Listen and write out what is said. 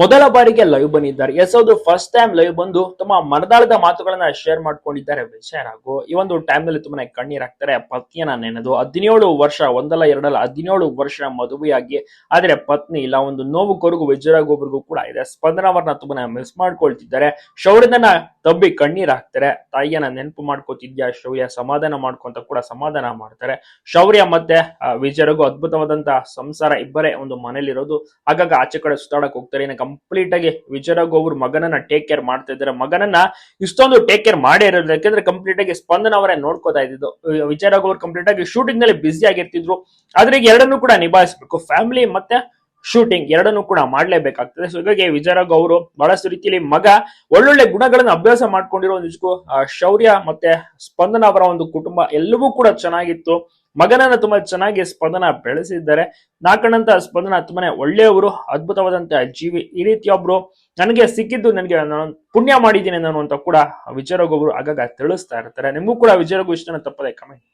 ಮೊದಲ ಬಾರಿಗೆ ಲೈವ್ ಬಂದಿದ್ದಾರೆ. ಎಸ್ ಹೌದು ಫಸ್ಟ್ ಟೈಮ್ ಲೈವ್ ಬಂದು ತಮ್ಮ ಮನದಾಳದ ಮಾತುಗಳನ್ನ ಶೇರ್ ಮಾಡ್ಕೊಂಡಿದ್ದಾರೆ. ವಿಜಯ್, ರಾಘು, ಈ ಒಂದು ಟೈಮ್ನಲ್ಲಿ ತುಂಬಾನೇ ಕಣ್ಣೀರ್ ಹಾಕ್ತಾರೆ. ಪತ್ನಿಯನ್ನ ನೆನೆದು ಹದಿನೇಳು ವರ್ಷ, ಒಂದಲ್ಲ ಎರಡಲ್ಲ, ಹದಿನೇಳು ವರ್ಷ ಮದುವೆಯಾಗಿ, ಆದ್ರೆ ಪತ್ನಿ ಇಲ್ಲ, ಒಂದು ನೋವು ಕೊರಗು ವಿಜಯ್ ಒಬ್ರಿಗೂ ಕೂಡ ಇದೆ. ಸ್ಪಂದನವರನ್ನ ತುಂಬಾನೇ ಮಿಸ್ ಮಾಡ್ಕೊಳ್ತಿದ್ದಾರೆ. ಶೌರ್ಯದನ್ನ ತಬ್ಬಿ ಕಣ್ಣೀರ್ ಹಾಕ್ತಾರೆ. ತಾಯಿಯನ್ನ ನೆನಪು ಮಾಡ್ಕೋತಿದ್ಯಾ, ಶೌರ್ಯ ಸಮಾಧಾನ ಮಾಡ್ಕೊಂತ ಕೂಡ ಸಮಾಧಾನ ಮಾಡ್ತಾರೆ. ಶೌರ್ಯ ಮತ್ತೆ ವಿಜಯರಿಗೂ ಅದ್ಭುತವಾದಂತಹ ಅದ್ಭುತವಾದಂತ ಸಂಸಾರ ಇಬ್ಬರೇ ಒಂದು ಮನೇಲಿರೋದು. ಆಗಾಗ ಆಚೆ ಕಡೆ ಸುತ್ತಾಡಕ್ ಹೋಗ್ತಾರೆ. ಇನ್ನು ಕಂಪ್ಲೀಟ್ ಆಗಿ ವಿಜಯರಾಗು ಅವ್ರ ಮಗನನ್ನ ಟೇಕ್ ಕೇರ್ ಮಾಡ್ತಾ ಇದ್ದಾರೆ. ಮಗನನ್ನ ಇಷ್ಟೊಂದು ಟೇಕ್ ಕೇರ್ ಮಾಡೇ ಇರೋದು ಯಾಕಂದ್ರೆ ಕಂಪ್ಲೀಟ್ ಆಗಿ ಸ್ಪಂದನ ಅವರೇ ನೋಡ್ಕೋತಾ ಇದ್ದಿದ್ದು. ವಿಜಯರಾಗು ಅವ್ರು ಕಂಪ್ಲೀಟ್ ಆಗಿ ಶೂಟಿಂಗ್ನಲ್ಲಿ ಬ್ಯುಸಿ ಆಗಿರ್ತಿದ್ರು. ಆದ್ರೆ ಈಗ ಎರಡನ್ನೂ ಕೂಡ ನಿಭಾಯಿಸಬೇಕು. ಫ್ಯಾಮಿಲಿ ಮತ್ತೆ ಶೂಟಿಂಗ್ ಎರಡನ್ನೂ ಕೂಡ ಮಾಡಲೇಬೇಕಾಗ್ತದೆ. ಸೊ ಹೀಗಾಗಿ ವಿಜಯ್ ರಘು ಅವರು ಬಹಳಷ್ಟು ರೀತಿಯಲ್ಲಿ ಮಗ, ಒಳ್ಳೊಳ್ಳೆ ಗುಣಗಳನ್ನು ಅಭ್ಯಾಸ ಮಾಡ್ಕೊಂಡಿರೋ ನಿಜಕ್ಕೂ ಶೌರ್ಯ ಮತ್ತೆ ಸ್ಪಂದನ ಅವರ ಒಂದು ಕುಟುಂಬ ಎಲ್ಲವೂ ಕೂಡ ಚೆನ್ನಾಗಿತ್ತು. ಮಗನನ್ನ ತುಂಬಾ ಚೆನ್ನಾಗಿ ಸ್ಪಂದನ ಬೆಳೆಸಿದ್ದಾರೆ. ನಾಕಣಂತ ಸ್ಪಂದನ ತುಂಬಾನೇ ಒಳ್ಳೆಯವರು, ಅದ್ಭುತವಾದಂತಹ ಜೀವಿ. ಈ ರೀತಿಯೊಬ್ರು ನನಗೆ ಸಿಕ್ಕಿದ್ದು ನನಗೆ ನಾನು ಪುಣ್ಯ ಮಾಡಿದ್ದೀನಿ ನಾನು ಅಂತ ಕೂಡ ವಿಜಯರಘು ಅವರು ಆಗಾಗ ತಿಳಿಸ್ತಾ ಇರ್ತಾರೆ. ನಿಮಗೂ ಕೂಡ ವಿಜಯರಘು ಇಷ್ಟನ ತಪ್ಪದೆ ಕಮೆಂಟ್